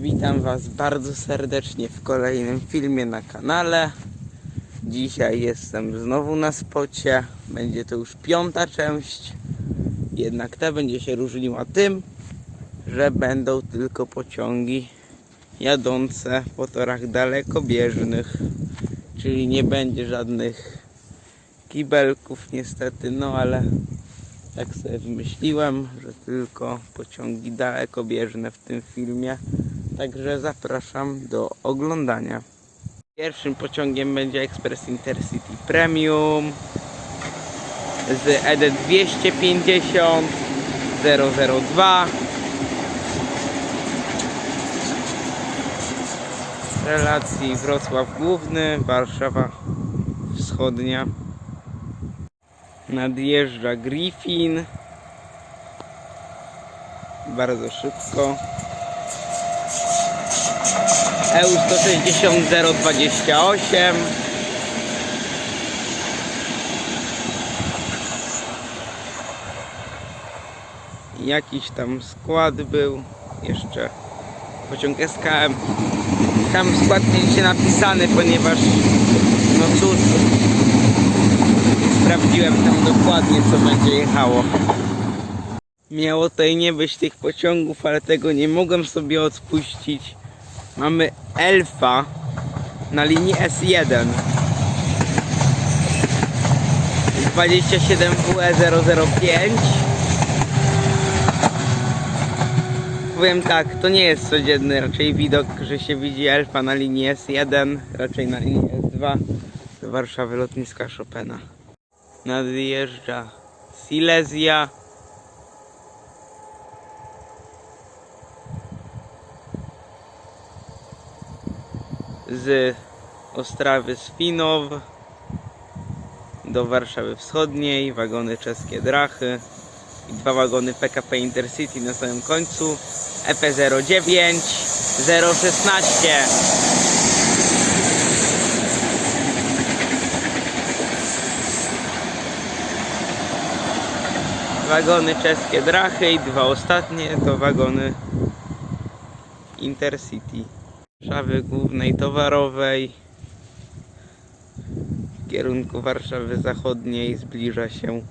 Witam Was bardzo serdecznie w kolejnym filmie na kanale. Dzisiaj jestem znowu na spocie. Będzie to już piąta część. Jednak ta będzie się różniła tym, że będą tylko pociągi jadące po torach dalekobieżnych. Czyli nie będzie żadnych kibelków niestety, no ale tak sobie wymyśliłem, że tylko pociągi dalekobieżne w tym filmie. Także zapraszam do oglądania. Pierwszym pociągiem będzie Express Intercity Premium z ED 250 002 relacji Wrocław Główny, Warszawa Wschodnia. Nadjeżdża Griffin. Bardzo szybko. EU 160 028. Jakiś tam skład był. Jeszcze pociąg SKM. Tam skład mieliście napisany, ponieważ no cóż, sprawdziłem tam dokładnie co będzie jechało. Miało tutaj nie być tych pociągów, ale tego nie mogłem sobie odpuścić. Mamy Elfa na linii S1 27WE005 Powiem tak, to nie jest codzienny raczej widok, że się widzi Elfa na linii S1, raczej na linii S2 do Warszawy lotniska Chopina. Nadjeżdża Silesia. Z Ostrawy Swinow do Warszawy Wschodniej, wagony czeskie Drachy i dwa wagony PKP Intercity na samym końcu. E EP09 016 Wagony czeskie Drachy i dwa ostatnie to wagony Intercity Warszawy Głównej Towarowej. W kierunku Warszawy Zachodniej zbliża się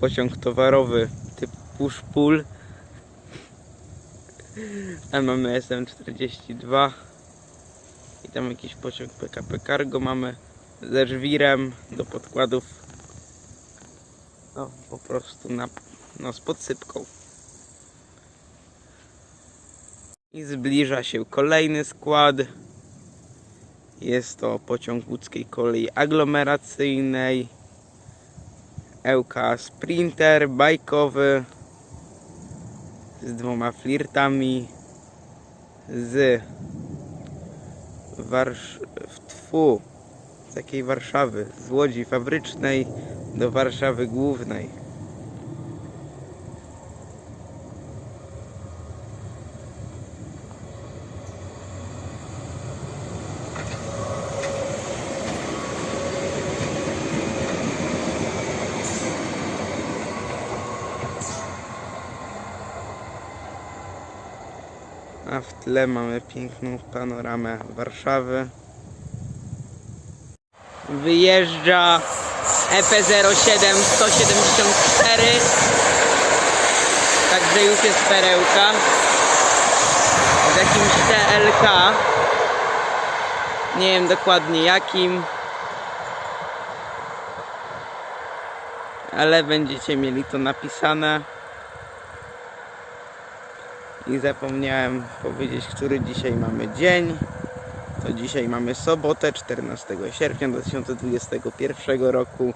pociąg towarowy typu push-pull. Tam mamy SM42 i tam jakiś pociąg PKP Cargo mamy ze żwirem do podkładów. No po prostu na, no z podsypką i zbliża się kolejny skład. Jest to pociąg łódzkiej kolei aglomeracyjnej LK Sprinter bajkowy z dwoma flirtami z Warsz... z takiej Warszawy z Łodzi fabrycznej do Warszawy głównej a w tle mamy piękną panoramę Warszawy? Wyjeżdża E EP07 174 także już jest perełka. Z jakimś TLK nie wiem dokładnie jakim. Ale będziecie mieli to napisane i zapomniałem powiedzieć, który dzisiaj mamy dzień. To dzisiaj mamy sobotę, 14 sierpnia 2021 roku.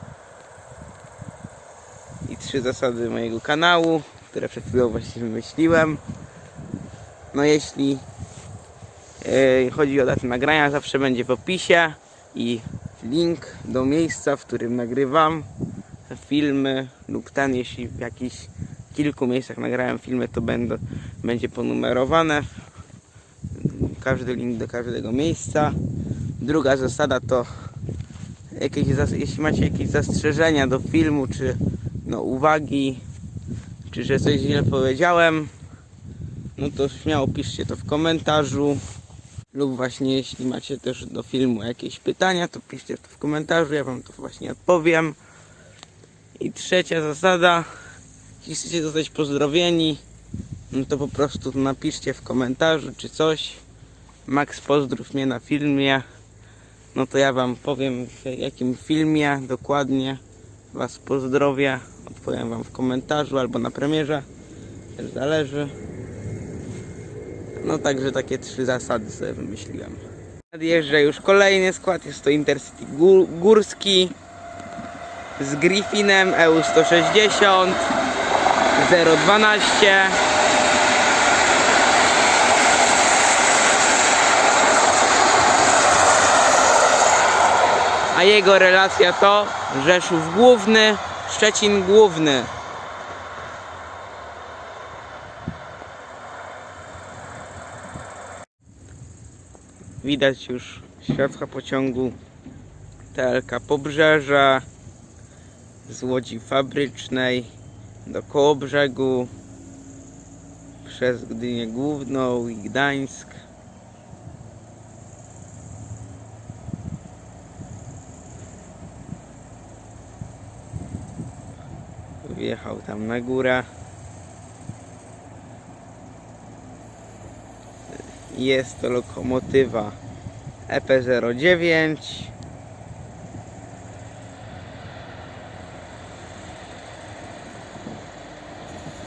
I trzy zasady mojego kanału, które przed chwilą właśnie wymyśliłem. No jeśli yy, chodzi o datę nagrania, zawsze będzie w opisie i link do miejsca, w którym nagrywam filmy lub ten, jeśli w jakichś kilku miejscach nagrałem filmy, to będą, będzie ponumerowane. Każdy link do każdego miejsca. Druga zasada to jakieś, jeśli macie jakieś zastrzeżenia do filmu, czy no, uwagi, czy że coś źle powiedziałem, no to śmiało piszcie to w komentarzu. Lub właśnie jeśli macie też do filmu jakieś pytania, to piszcie to w komentarzu, ja wam to właśnie odpowiem. I trzecia zasada, jeśli chcecie zostać pozdrowieni, no to po prostu napiszcie w komentarzu czy coś. Max pozdrów mnie na filmie. No to ja wam powiem w jakim filmie dokładnie was pozdrowię. Odpowiem wam w komentarzu albo na premierze. Też zależy. No także takie trzy zasady sobie wymyśliłem. Nadjeżdża już kolejny skład, jest to Intercity Gó- Górski z Griffinem E EU 160 012 a jego relacja to Rzeszów Główny, Szczecin Główny. Widać już światła pociągu TLK Pobrzeże z Łodzi Fabrycznej do Kołobrzegu przez Gdynię Główną i Gdańsk. Wjechał tam na górę. Jest to lokomotywa E EP09.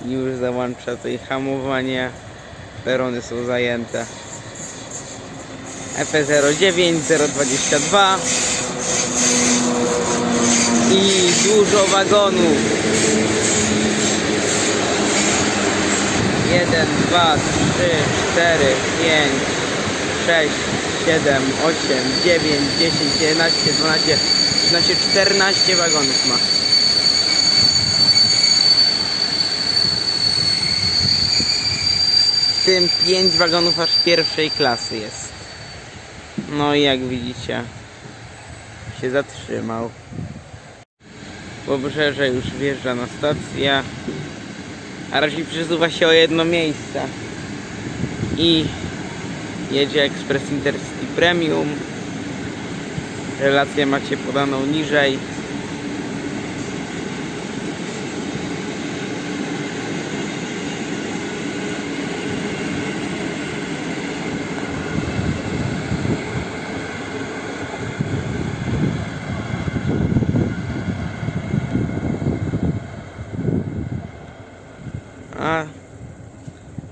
Już załącza tutaj hamowanie. Perony są zajęte. E EP09 022 i dużo wagonów. 1, 2, 3, 4, 5, 6, 7, 8, 9, 10, 11, 12, 13, 14 wagonów ma. Tym 5 wagonów aż pierwszej klasy jest. No i jak widzicie, się zatrzymał. Pobrzeże już wjeżdża na stację. A raczej przesuwa się o jedno miejsce. I jedzie Express Intercity Premium. Relację macie podaną niżej.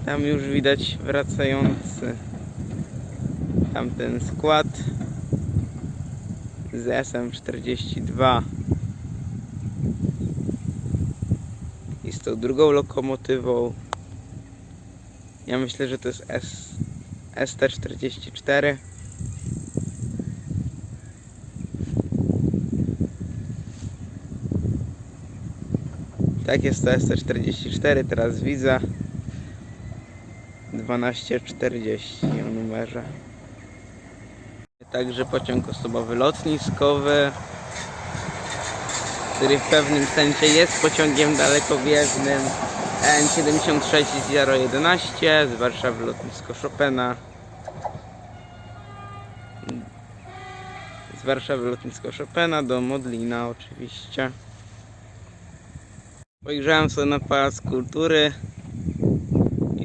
Tam już widać wracający tamten skład z SM42 i z tą drugą lokomotywą. Ja myślę, że to jest S, ST44. Tak jest to ST44, teraz widzę 1240 o numerze. Także pociąg osobowy lotniskowy, który w pewnym sensie jest pociągiem dalekowieżnym N76011 z Warszawy lotnisko Chopina. Z Warszawy lotnisko Chopina do Modlina oczywiście. Pojrzałem sobie na Pałac Kultury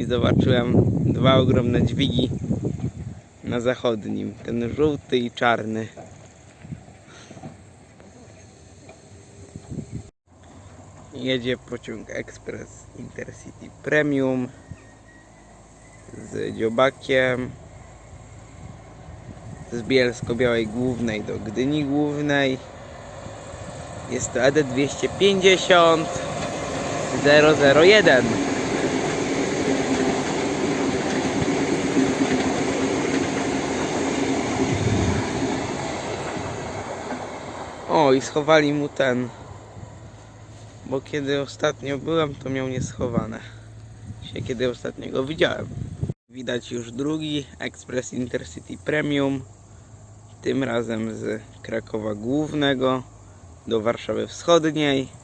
zobaczyłem dwa ogromne dźwigi na zachodnim. Ten żółty i czarny. Jedzie pociąg Express Intercity Premium z dziobakiem z Bielsko-Białej Głównej do Gdyni Głównej. Jest to AD 250 001. O, i schowali mu ten. Bo kiedy ostatnio byłem, to miał nieschowane. Się kiedy ostatnio go widziałem. Widać już drugi Express Intercity Premium. Tym razem z Krakowa Głównego do Warszawy Wschodniej.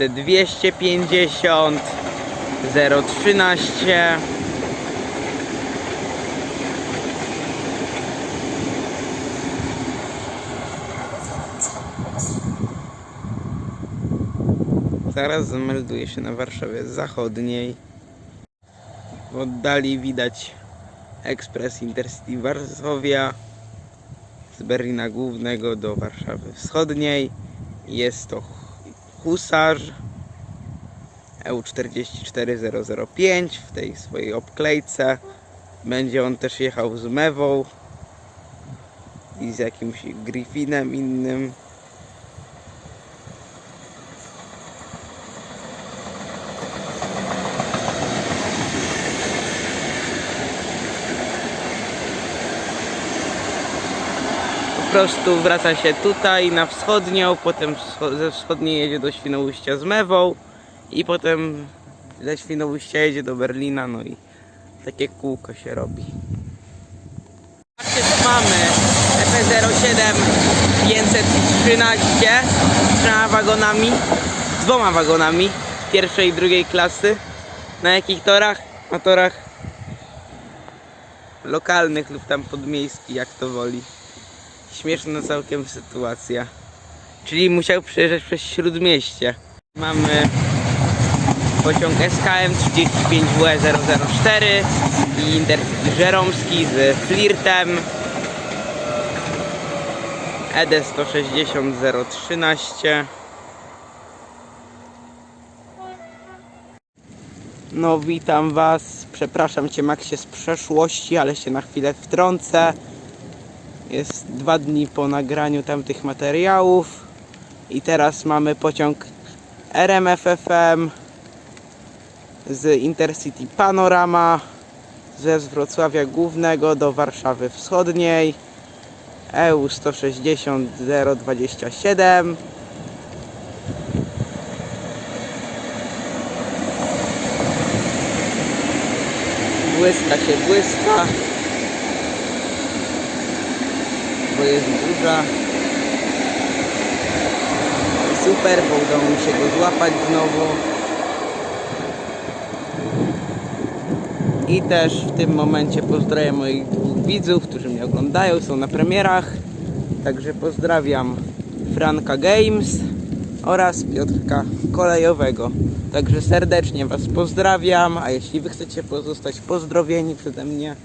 ED 250 013 Zaraz zamelduję się na Warszawie Zachodniej. W oddali widać ekspres Intercity Warszawia z Berlina Głównego do Warszawy Wschodniej. Jest to husarz E EU44005 w tej swojej obklejce. Będzie on też jechał z mewą i z jakimś Griffinem innym. Prostu wraca się tutaj na wschodnią, potem ze wschodniej jedzie do Świnoujścia z Mewą i potem ze Świnoujścia jedzie do Berlina, no i takie kółko się robi. Patrzcie co mamy, EP07 513 z trzema wagonami, dwoma wagonami pierwszej i drugiej klasy. Na jakich torach? Na torach lokalnych lub tam podmiejskich, jak to woli. Śmieszna całkiem sytuacja. Czyli musiał przejeżdżać przez śródmieście. Mamy pociąg SKM 35W004 i Intercity Żeromski z flirtem ED 160 013 No witam was, przepraszam cię Maxie z przeszłości, ale się na chwilę wtrącę. Jest dwa dni po nagraniu tamtych materiałów. I teraz mamy pociąg RMFFM z Intercity Panorama ze Wrocławia Głównego do Warszawy Wschodniej. EU 160 027 Błyska się błyska bo jest burza. Super, bo udało mi się go złapać znowu. I też w tym momencie pozdrawiam moich dwóch widzów, którzy mnie oglądają, są na premierach. Także pozdrawiam Franka Games oraz Piotrka Kolejowego. Także serdecznie Was pozdrawiam, a jeśli Wy chcecie pozostać pozdrowieni przeze mnie,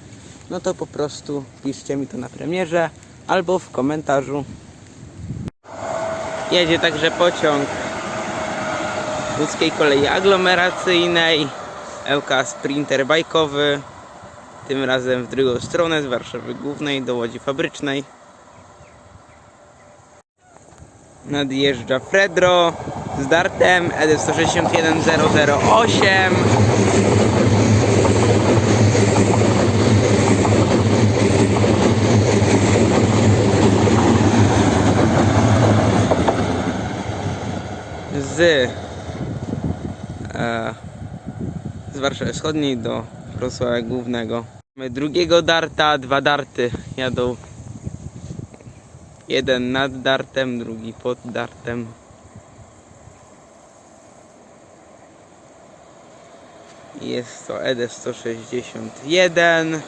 no to po prostu piszcie mi to na premierze albo w komentarzu. Jedzie także pociąg łódzkiej kolei aglomeracyjnej LK Sprinter bajkowy tym razem w drugą stronę z Warszawy Głównej do Łodzi Fabrycznej nadjeżdża Fredro z dartem E ED 161008 z e, z Warszawy Wschodniej do Wrocławia Głównego. Mamy drugiego darta, dwa darty jadą. Jeden nad dartem, drugi pod dartem. Jest to ED 161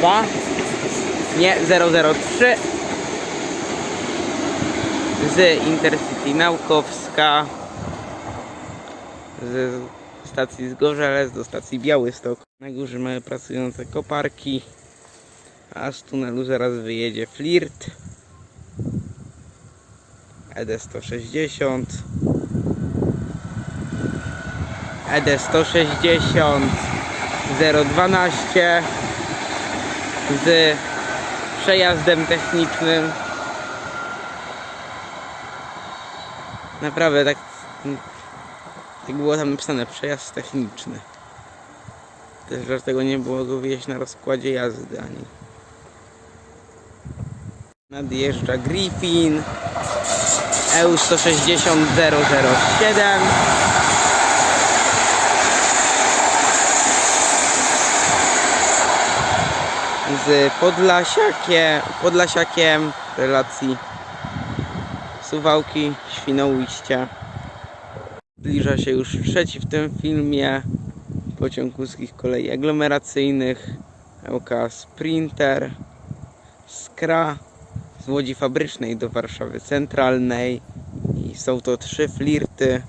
002 nie 003 z Intercity Naukowska ze stacji Zgorzelec do stacji Białystok. Na górze mamy pracujące koparki, a z tunelu zaraz wyjedzie flirt. E ED 160 ED 160 012 z przejazdem technicznym Naprawdę tak, tak było tam napisane przejazd techniczny. Też dlatego nie było go wieść na rozkładzie jazdy ani. Nadjeżdża Griffin EU 160 007 z Podlasiakiem, Podlasiakiem relacji Suwałki, Świnoujście. Zbliża się już trzeci w tym filmie pociąg łódzkich kolei aglomeracyjnych LK Sprinter Skra z Łodzi Fabrycznej do Warszawy Centralnej i są to trzy flirty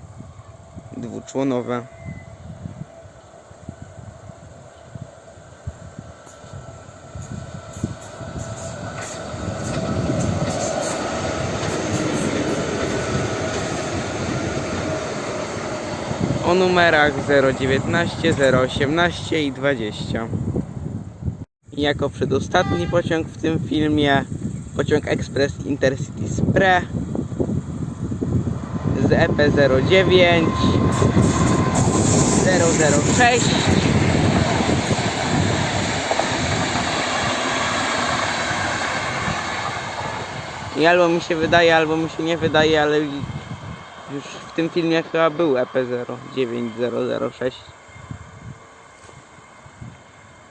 dwuczłonowe. O numerach 019, 018 i 20. I jako przedostatni pociąg w tym filmie pociąg Express Intercity Spre z E EP09 006 i albo mi się wydaje, albo mi się nie wydaje, ale już w tym filmie chyba był E EP09006.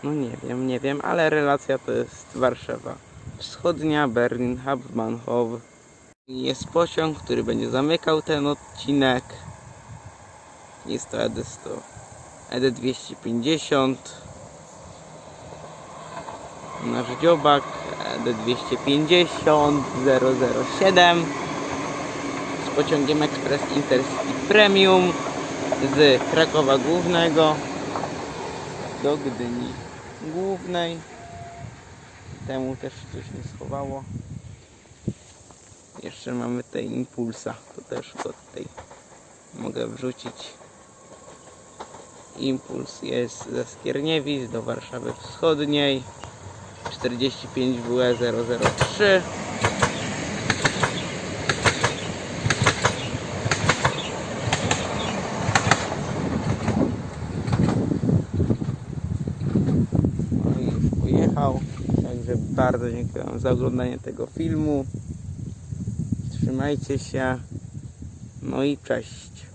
No nie wiem, nie wiem, ale relacja to jest Warszawa Wschodnia, Berlin, Hauptbahnhof. Jest pociąg, który będzie zamykał ten odcinek. Jest to E ED100, ED250. Nasz dziobak E ED250 007 z pociągiem Express Intercity Premium z Krakowa Głównego do Gdyni Głównej. Temu też coś nie schowało. Jeszcze mamy tutaj impulsa, to też go tutaj mogę wrzucić. Impuls jest ze Skierniewic do Warszawy Wschodniej 45 WE 003 No i już pojechał. Także bardzo dziękuję za oglądanie tego filmu. Trzymajcie się. No i cześć.